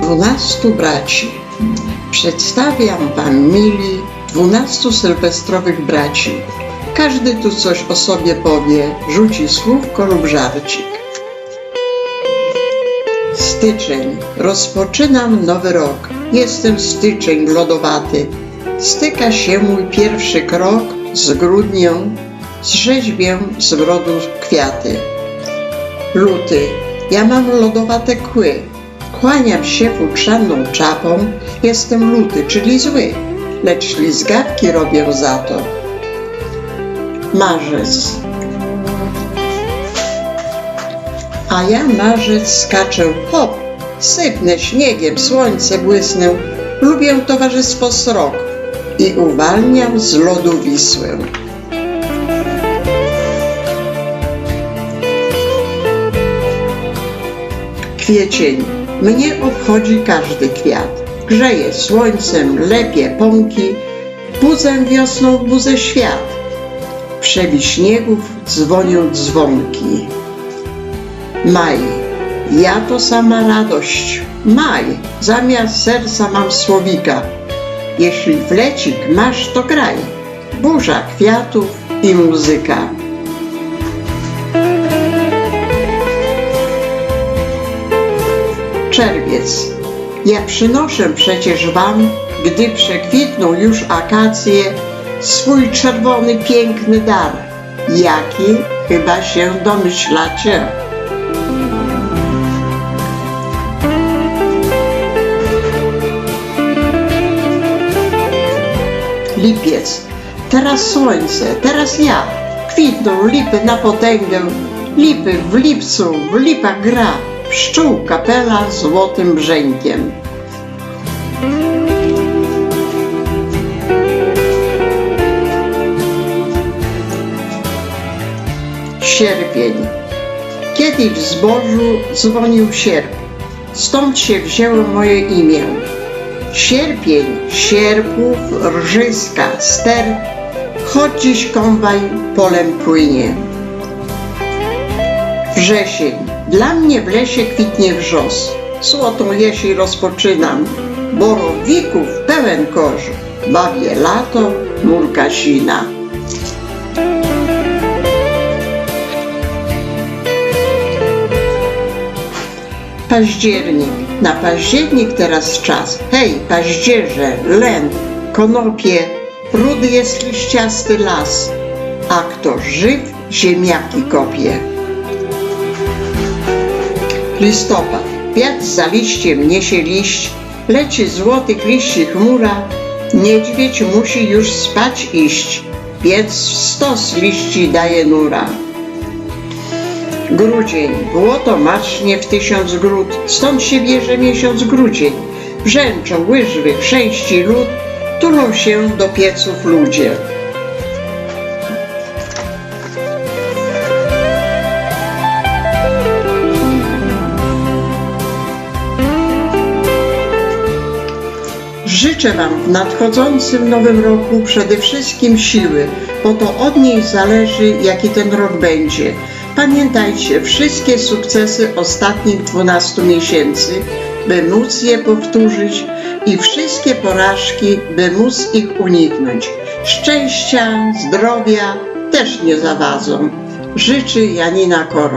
Dwunastu braci. Przedstawiam wam, mili, dwunastu sylwestrowych braci. Każdy tu coś o sobie powie, rzuci słówko lub żarcik. Styczeń. Rozpoczynam nowy rok. Jestem styczeń lodowaty. Styka się mój pierwszy krok z grudnią, z rzeźbię z brodu kwiaty. Luty. Ja mam lodowate kły. Kłaniam się futrzaną czapą. Jestem luty, czyli zły, lecz ślizgawki robię za to. Marzec. A ja marzec skaczę hop, sypnę śniegiem, słońce błysnę. Lubię towarzystwo srok i uwalniam z lodu Wisłę. Kwiecień. Mnie obchodzi każdy kwiat. Grzeje słońcem, lepie pąki, budzę wiosną w buzę świat. W śniegów dzwonią dzwonki. Maj. Ja to sama radość. Maj. Zamiast serca mam słowika. Jeśli flecik masz, to graj. Burza kwiatów i muzyka. Czerwiec. Ja przynoszę przecież wam, gdy przekwitną już akacje, swój czerwony piękny dar. Jaki chyba się domyślacie? Lipiec. Teraz słońce, teraz ja. Kwitną lipy na potęgę. Lipy w lipcu, w lipach gra. Pszczół kapela złotym brzękiem. Sierpień. Kiedyś w zbożu dzwonił sierp. Stąd się wzięło moje imię. Sierpień, sierpów, rżyska, ster, choć dziś kombaj polem płynie. Wrzesień. Dla mnie w lesie kwitnie wrzos. Złotą jesień rozpoczynam. Borowików pełen kosz. Bawię lato, murka sina. Październik. Na październik teraz czas. Hej, paździerze, len, konopie, rudy jest liściasty las. A kto żyw, ziemniaki kopie. Listopad. Wiatr za liściem niesie liść, leci złotych liści chmura. Niedźwiedź musi już spać iść, więc w stos liści daje nura. Grudzień. Błoto macznie w tysiąc gród, stąd się bierze miesiąc grudzień. Brzęczą łyżwy, chrzęści lód, tulą się do pieców ludzie. Życzę Wam w nadchodzącym nowym roku przede wszystkim siły, bo to od niej zależy, jaki ten rok będzie. Pamiętajcie wszystkie sukcesy ostatnich 12 miesięcy, by móc je powtórzyć i wszystkie porażki, by móc ich uniknąć. Szczęścia, zdrowia też nie zawadzą. Życzy Janina Koro.